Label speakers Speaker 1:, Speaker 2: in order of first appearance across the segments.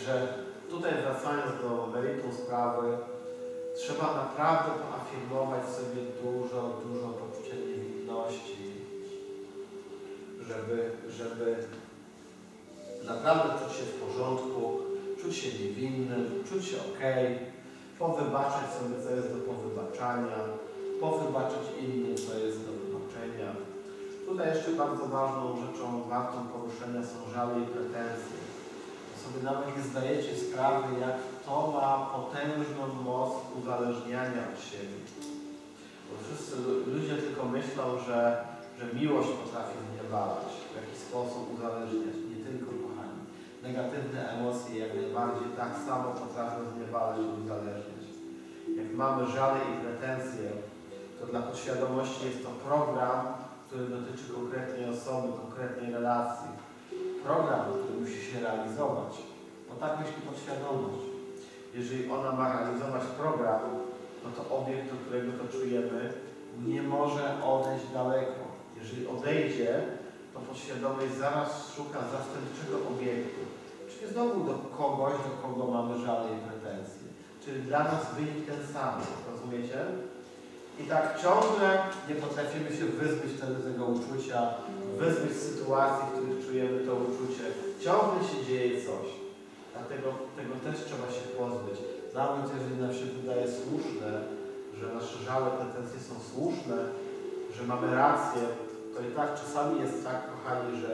Speaker 1: Także tutaj wracając do meritum sprawy, trzeba naprawdę poafirmować sobie dużo, dużo poczucia niewinności, żeby, żeby naprawdę czuć się w porządku, czuć się niewinnym, czuć się ok, powybaczać sobie, co jest do powybaczania, powybaczyć innym, co jest do wybaczenia. Tutaj jeszcze bardzo ważną rzeczą wartą poruszenia są żale i pretensje. Sobie nawet nie zdajecie sprawy, jak to ma potężną moc uzależniania od siebie. Bo wszyscy ludzie tylko myślą, że, że miłość potrafi zniewalać, w jakiś sposób uzależniać. Nie tylko, kochani. Negatywne emocje jak najbardziej tak samo potrafią zniewalać i uzależniać. Jak mamy żale i pretensje, to dla podświadomości jest to program, który dotyczy konkretnej osoby, konkretnej relacji. Program, który musi się realizować. Bo tak myśli podświadomość. Jeżeli ona ma realizować program, no to obiekt, do którego to czujemy, nie może odejść daleko. Jeżeli odejdzie, to podświadomość zaraz szuka zastępczego obiektu. Czyli znowu do kogoś, do kogo mamy żale i pretensje. Czyli dla nas wynik ten sam. Rozumiecie? I tak ciągle nie potrafimy się wyzbyć tego uczucia, wyzbyć sytuacji, w których czujemy to uczucie. Ciągle się dzieje coś. Dlatego tego też trzeba się pozbyć. Nawet jeżeli nam się wydaje słuszne, że nasze żale, pretensje są słuszne, że mamy rację, to i tak czasami jest tak, kochani, że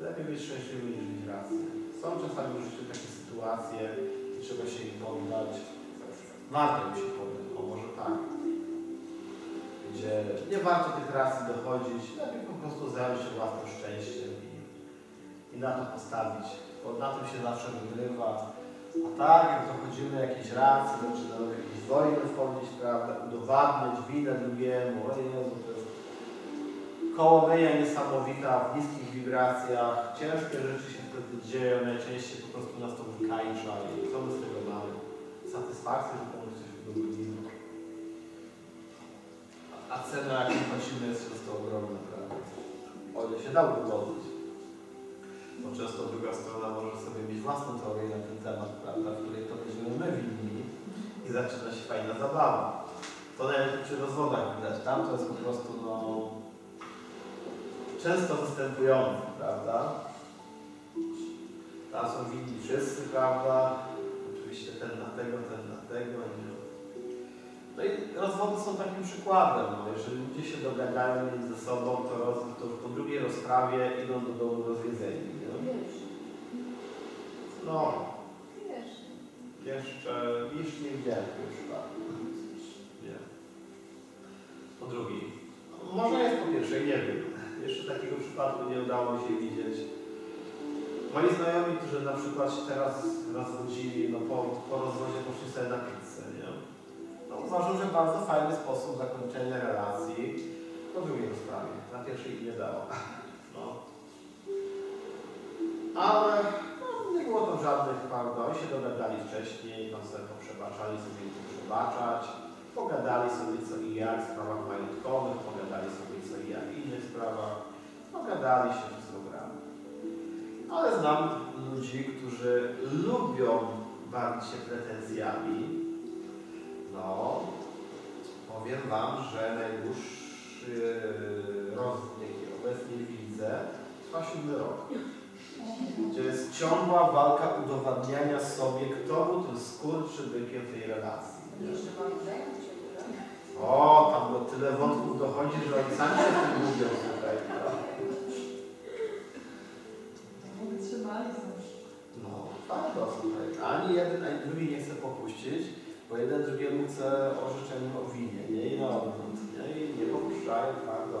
Speaker 1: lepiej być szczęśliwy niż mieć rację. Są czasami w życiu takie sytuacje i trzeba się ich poddać. Warto im się poddać, o może tak gdzie nie warto tych racji dochodzić, lepiej po prostu zająć się własnym szczęściem i, na to postawić, bo na tym się zawsze wygrywa. A tak, jak dochodzimy jakiejś racji, zaczynamy jakieś wojny wchodzić, prawda, udowadniać winę drugiemu, o Jezu, to jest kołomyja niesamowita w niskich wibracjach, ciężkie rzeczy się wtedy dzieją, najczęściej po prostu nas to wykańcza i co my z tego mamy? Satysfakcję, że komuś coś udowodnimy. A cena, jaką płacimy, jest często ogromna, prawda? O ile się da ugodzić. Bo często druga strona może sobie mieć własną teorię na ten temat, prawda, w której to będziemy my winni i zaczyna się fajna zabawa. To nawet przy rozwodach widać. Tam to jest po prostu, no, często występujące, prawda? Tam są winni wszyscy, prawda? Oczywiście ten na tego, ten na tego? No rozwody są takim przykładem. No. Jeżeli ludzie się dogadają między sobą, to, roz, to po drugiej rozprawie idą do domu rozwiedzeni. Nie? No, jeszcze, jeszcze nie widziałem tego przypadku. Nie. Po drugiej. Może jest po pierwszej, nie wiem. Jeszcze takiego przypadku nie udało mi się widzieć. Moi znajomi, którzy na przykład się teraz rozwodzili, no po, po rozwodzie poszli sobie na pizzę? No, uważam, że bardzo fajny sposób zakończenia relacji po drugiej sprawie. Na pierwszej nie dało. No. Ale no, nie było tam żadnych, prawda, oni się dogadali wcześniej, tam sobie poprzebaczali, sobie to przebaczać, pogadali sobie co i jak w sprawach majątkowych, pogadali sobie co i jak w innych sprawach, pogadali się, wszystko grali. Ale znam ludzi, którzy lubią bawić się pretensjami, no, powiem Wam, że najdłuższy rozwój, jaki obecnie widzę, trwa siódmy rok. Gdzie jest ciągła walka udowadniania sobie, kto był tym skurczybykiem tej relacji. O, tam do tyle wątków dochodzi, że oni sami się tym lubią tutaj. No, bardzo słuchaj. Ani jeden, ani drugi nie chce popuścić, bo jeden drugiemu chce orzeczenia o winie, nie? I na odwrót, nie? I nie popuszczają, bardzo.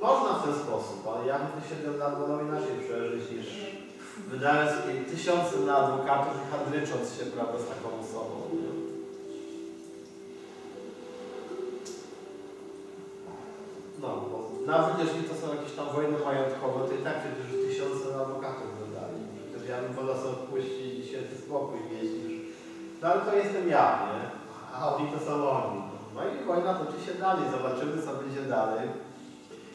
Speaker 1: Można w ten sposób, ale ja bym te 7 lat inaczej przeżyć niż wydając tysiące na adwokatów i handrycząc się, prawda, z taką osobą. No, bo nawet jeżeli to są jakieś tam wojny majątkowe, to i tak przecież tysiące na adwokatów wydali. Przecież ja bym wolał sobie odpuścić święty spokój mieć niż... No ale to jestem ja, nie? A oni to są oni. No i wojna toczy się dalej, zobaczymy co będzie dalej.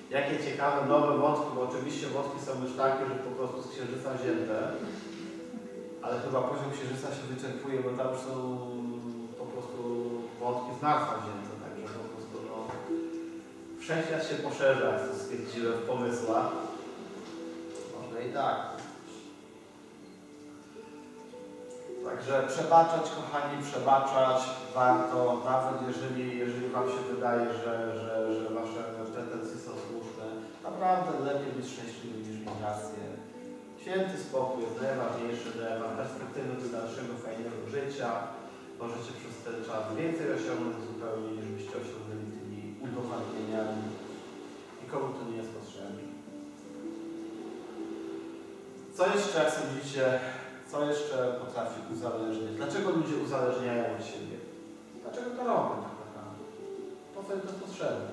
Speaker 1: Jakie ciekawe nowe wątki, bo oczywiście wątki są już takie, że po prostu z księżyca wzięte, ale chyba poziom księżyca się wyczerpuje, bo tam są po prostu wątki z Marsa wzięte, także po prostu no, wszechświat się poszerza, jak to stwierdziłem w pomysłach. Można i tak. Także przebaczać, kochani, przebaczać warto, nawet jeżeli, jeżeli Wam się wydaje, że, że, że Wasze pretensje są słuszne. Naprawdę lepiej być szczęśliwym niż mieć rację. Święty spokój jest najważniejszy, daje Wam perspektywę do dalszego, fajnego życia. Możecie przez ten czas więcej osiągnąć zupełnie niż byście osiągnęli tymi udowadnieniami. Nikomu to nie jest potrzebne. Co jeszcze, jak sądzicie, co jeszcze potrafi uzależniać? Dlaczego ludzie uzależniają od siebie? Dlaczego to robią tak naprawdę? Po co im to potrzebne?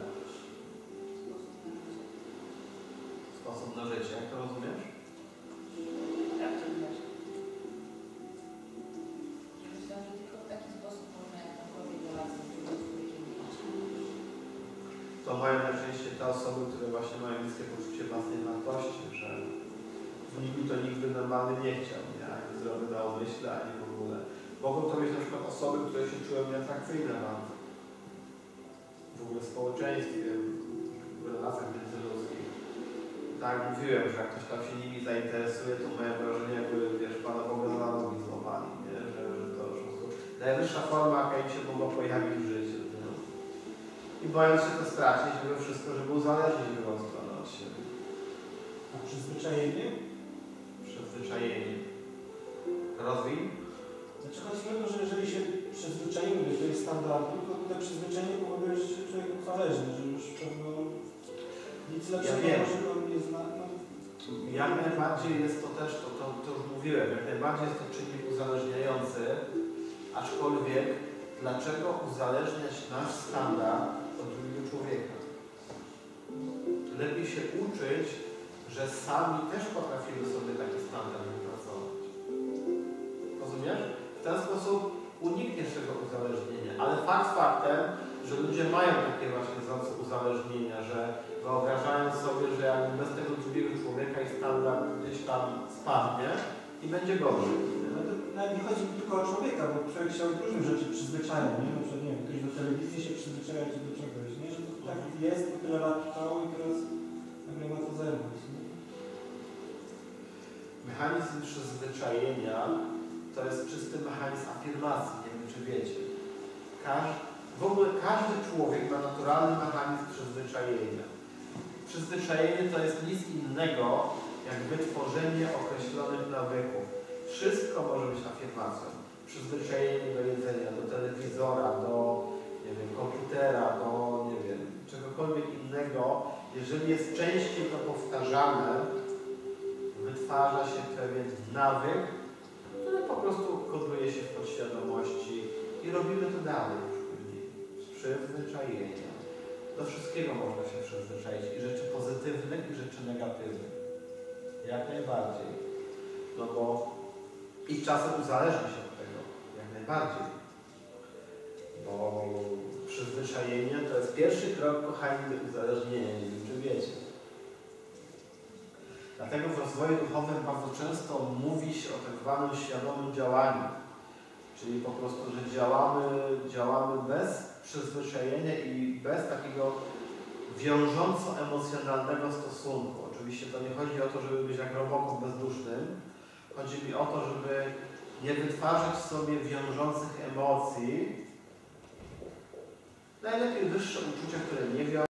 Speaker 1: Sposób na życie, jak to rozumiesz?
Speaker 2: Jak to wiesz? Myślę, że tylko w taki sposób można z drugim.
Speaker 1: To mają najczęściej te osoby, które właśnie mają niskie poczucie własnej wartości, że w nimi to nigdy normalny nie chciał, zdrowy na umyśle, ani w ogóle. Mogą to być na przykład osoby, które się czują nieatrakcyjne bardzo. W ogóle w społeczeństwie, w relacjach międzyludzkich. Tak jak mówiłem, że jak ktoś tam się nimi zainteresuje, to moje wrażenie jakby, wiesz, Pana Boga za nogi złapali, nie? Że, że to już po prostu najwyższa forma, jaka im się mogła pojawić w życiu. Nie? I boją się to stracić, żeby wszystko, żeby uzależnić drugą stronę od siebie.
Speaker 3: A przyzwyczajenie?
Speaker 1: Przyzwyczajenie. Rozwij?
Speaker 3: Znaczy chodzi o to, że jeżeli się przyzwyczajimy do tej standardu, to te przyzwyczajenie powoduje, że się człowiek uzależni, że już pewno nic lepszego
Speaker 1: wiem.
Speaker 3: może go nie zna. No,
Speaker 1: Jak najbardziej jest to też, to, to, to już mówiłem, jak najbardziej jest to czynnik uzależniający, aczkolwiek dlaczego uzależniać nasz standard od drugiego człowieka? Lepiej się uczyć, że sami też potrafimy sobie taki standard wypracować. Rozumiesz? W ten sposób unikniesz tego uzależnienia, ale fakt faktem, że ludzie mają takie właśnie uzależnienia, że wyobrażają sobie, że jakby bez tego drugiego człowieka ich standard gdzieś tam spadnie i będzie gorzej.
Speaker 3: no to nawet nie chodzi tylko o człowieka, bo człowiek się od różnych rzeczy przyzwyczaja, nie? Na przykład, nie wiem, ktoś do telewizji się przyzwyczaja czy do czegoś, nie? Że to tak jest, to tyle lat trwało i teraz nagle ma to zerwać, nie?
Speaker 1: Mechanizm przyzwyczajenia to jest czysty mechanizm afirmacji, nie wiem czy wiecie. Każ, w ogóle każdy człowiek ma naturalny mechanizm przyzwyczajenia. Przyzwyczajenie to jest nic innego jak wytworzenie określonych nawyków. Wszystko może być afirmacją. Przyzwyczajenie do jedzenia, do telewizora, do nie wiem, komputera, do nie wiem, czegokolwiek innego. Jeżeli jest częściej to powtarzane, wytwarza się pewien nawyk, prostu koduje się w podświadomości i robimy to dalej już później. Z przyzwyczajenia. Do wszystkiego można się przyzwyczaić i rzeczy pozytywnych, i rzeczy negatywnych. Jak najbardziej. No bo i czasem uzależni się od tego. Jak najbardziej. Bo przyzwyczajenie to jest pierwszy krok, kochani, do uzależnienia. Nie wiem, czy wiecie. Dlatego w rozwoju duchowym bardzo często mówi się o tak zwanym świadomym działaniu. Czyli po prostu, że działamy, działamy bez przyzwyczajenia i bez takiego wiążąco-emocjonalnego stosunku. Oczywiście to nie chodzi o to, żeby być jak roboko bezdusznym. Chodzi mi o to, żeby nie wytwarzać w sobie wiążących emocji. Najlepiej wyższe uczucia, które nie wiążą.